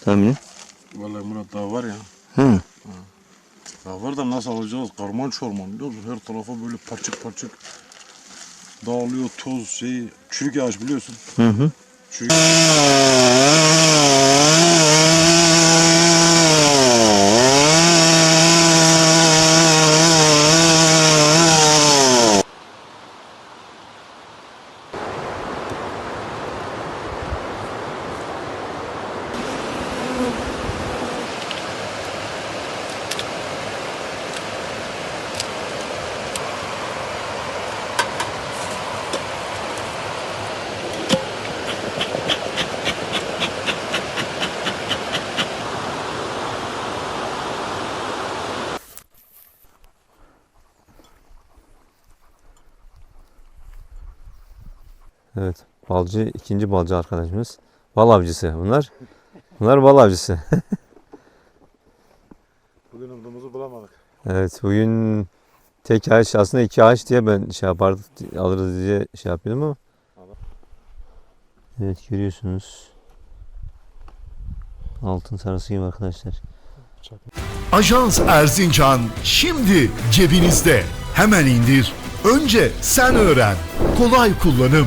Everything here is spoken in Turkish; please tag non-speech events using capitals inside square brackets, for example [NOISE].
tahmini? Vallahi Murat daha var ya. Hı. Daha var da nasıl alacağız? Karman çorman biliyor musun? Her tarafa böyle parçık parçık dağılıyor toz şey. Çürük ağaç biliyorsun. Hı hı. Çürük Evet. Balcı, ikinci balcı arkadaşımız. Bal avcısı bunlar. Bunlar bal avcısı. [LAUGHS] Bugün umduğumuzu bulamadık. Evet bugün tek ağaç aslında iki ağaç diye ben şey yapardık alırız diye şey yapıyordum ama. Evet görüyorsunuz. Altın sarısı gibi arkadaşlar. Ajans Erzincan şimdi cebinizde. Hemen indir. Önce sen öğren. Kolay kullanım.